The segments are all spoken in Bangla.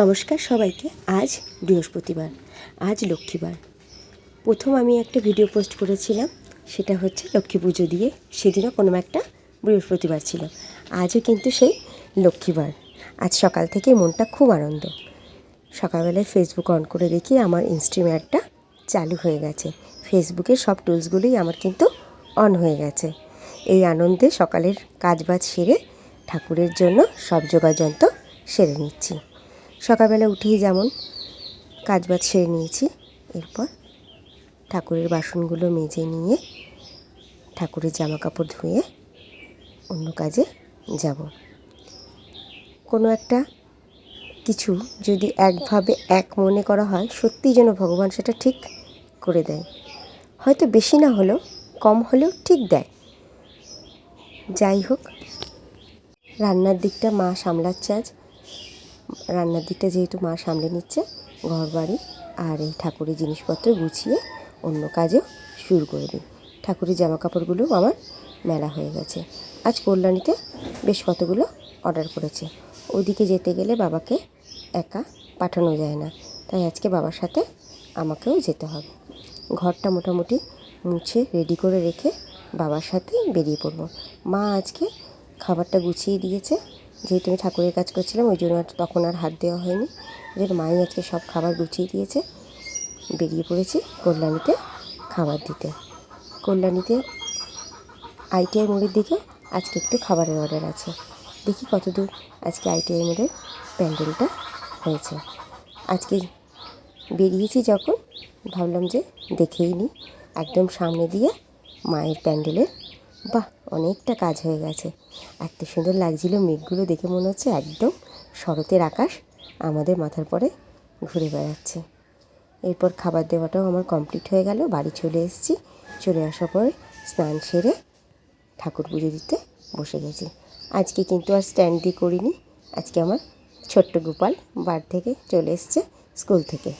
নমস্কার সবাইকে, আজ বৃহস্পতিবার, আজ লক্ষ্মীবার। প্রথম আমি একটা ভিডিও পোস্ট করেছিলাম, সেটা হচ্ছে লক্ষ্মী পুজো দিয়ে সেদিনও কোনো একটা বৃহস্পতিবার ছিল। আজও কিন্তু সেই লক্ষ্মীবার। আজ সকাল থেকে মনটা খুব আনন্দ। সকালবেলায় ফেসবুক অন করে দেখি আমার ইনস্ট্রিম অ্যাডটা চালু হয়ে গেছে। ফেসবুকের সব টুলসগুলোই আমার কিন্তু অন হয়ে গেছে। এই আনন্দে সকালের কাজবাজ সেরে ঠাকুরের জন্য সব যোগাযন্ত্র সেরে নিচ্ছি। সকালবেলা উঠেই যেমন কাজবাজ সেরে নিয়েছি, এরপর ঠাকুরের বাসনগুলো মেজে নিয়ে ঠাকুরের জামা কাপড় ধুয়ে অন্য কাজে যাব। কোনো একটা কিছু যদি একভাবে এক মনে করা হয়, সত্যিই যেন ভগবান সেটা ঠিক করে দেয়। হয়তো বেশি না হলেও, কম হলেও ঠিক দেয়। যাই হোক, রান্নার দিকটা মা সামলাচ্ছে আজ। রান্নার দিকটা যেহেতু মা সামলে নিচ্ছে ঘর বাড়ি আর এই ঠাকুরের জিনিসপত্র গুছিয়ে অন্য কাজেও শুরু করে দিই। ঠাকুরের জামা কাপড়গুলো আমার মেলা হয়ে গেছে। আজ কল্যাণীতে বেশ কতগুলো অর্ডার করেছে। ওদিকে যেতে গেলে বাবাকে একা পাঠানো যায় না, তাই আজকে বাবার সাথে আমাকেও যেতে হবে। ঘরটা মোটামুটি মুছে রেডি করে রেখে বাবার সাথে বেরিয়ে পড়ব। মা আজকে খাবারটা গুছিয়ে দিয়েছে যেহেতু আমি ঠাকুরের কাজ করছিলাম, ওই জন্য তখন আর হাত দেওয়া হয়নি। ওই মাই আজকে সব খাবার গুছিয়ে দিয়েছে। বেরিয়ে পড়েছি কল্যাণীতে খাবার দিতে। কল্যাণীতে আইটিআই মোড়ের দিকে আজকে একটু খাবারের অর্ডার আছে। দেখি কতদূর আজকে আইটিআই মোড়ের প্যান্ডেলটা হয়েছে। আজকে বেরিয়েছি যখন, ভাবলাম যে দেখেই নিই একদম সামনে দিয়ে মায়ের প্যান্ডেলের বাহ, অনেকটা কাজ হয়ে গেছে। এত সুন্দর লাগছিল মেঘগুলো দেখে মনে হচ্ছে একদম শরতের আকাশ আমাদের মাথার পরে ঘুরে বেড়াচ্ছে। এরপর খাবার দেওয়াটাও আমার কমপ্লিট হয়ে গেল, বাড়ি চলে এসেছি। চলে আসার পরে স্নান সেরে ঠাকুর পুজো দিতে বসে গেছি। আজকে কিন্তু আর স্ট্যান্ড দিয়ে করিনি, আজকে আমার ছোট্ট গোপাল বার থেকে চলে এসছে স্কুল থেকে।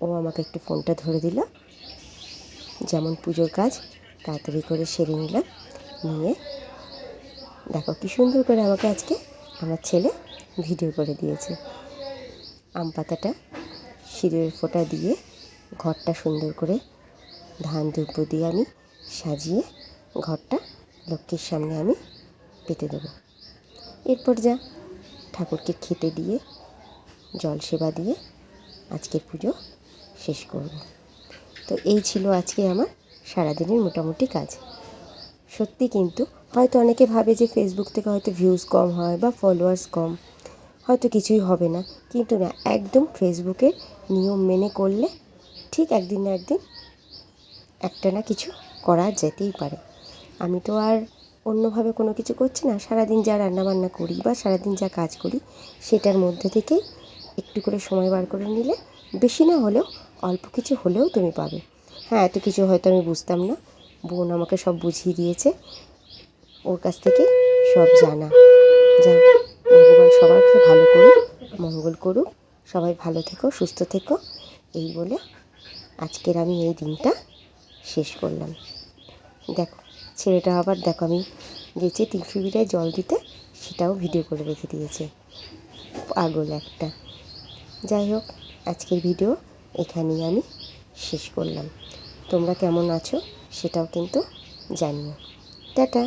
ও আমাকে একটু ফোনটা ধরে দিল, যেমন পুজোর কাজ তাড়াতাড়ি করে সেরে নিলাম, নিয়ে দেখো কি সুন্দর করে আমাকে আজকে আমার ছেলে ভিডিও করে দিয়েছে। আম পাতাটা সিঁদুরের ফোঁটা দিয়ে ঘরটা সুন্দর করে ধান দুব্য দিয়ে আমি সাজিয়ে ঘরটা লক্ষ্মীর সামনে আমি পেতে দেবো। এরপর যা ঠাকুরকে খেতে দিয়ে, জল সেবা দিয়ে আজকের পুজো শেষ করব। তো এই ছিল আজকে আমার সারাদিনের মোটামুটি কাজ। সত্যি কিন্তু, হয়তো অনেকে ভাবে যে ফেসবুক থেকে হয়তো ভিউজ কম হয় বা ফলোয়ার্স কম, হয়তো কিছুই হবে না। কিন্তু না, একদম ফেসবুকের নিয়ম মেনে করলে ঠিক একদিন না একদিন একটা না কিছু করা যেতেই পারে। আমি তো আর অন্যভাবে কোনো কিছু করছি না। সারাদিন যা রান্নাবান্না করি বা সারাদিন যা কাজ করি, সেটার মধ্যে থেকেই একটু করে সময় বার করে নিলে বেশি না হলেও অল্প কিছু হলেও তুমি পাবে। হ্যাঁ এত কিছু হয়তো আমি বুঝতাম না। বোন আমাকে সব বুঝিয়ে দিয়েছে। ওর কাছ থেকে সব জানা। যা, ভগবান সবাইকে ভালো করুক, মঙ্গল করুক। সবাই ভালো থেকো, সুস্থ থেকো। এই বলে আজকের আমি এই দিনটা শেষ করলাম। দেখো, ছেলেটা আবার দেখো আমি গেছি তিনশো জল দিতে, সেটাও ভিডিও করে রেখে দিয়েছে। পাগল একটা। যাই হোক, আজকের ভিডিও এখানেই আমি শেষ করলাম। তোমরা কেমন আছো সেটাও কিন্তু জানিও। টাটা।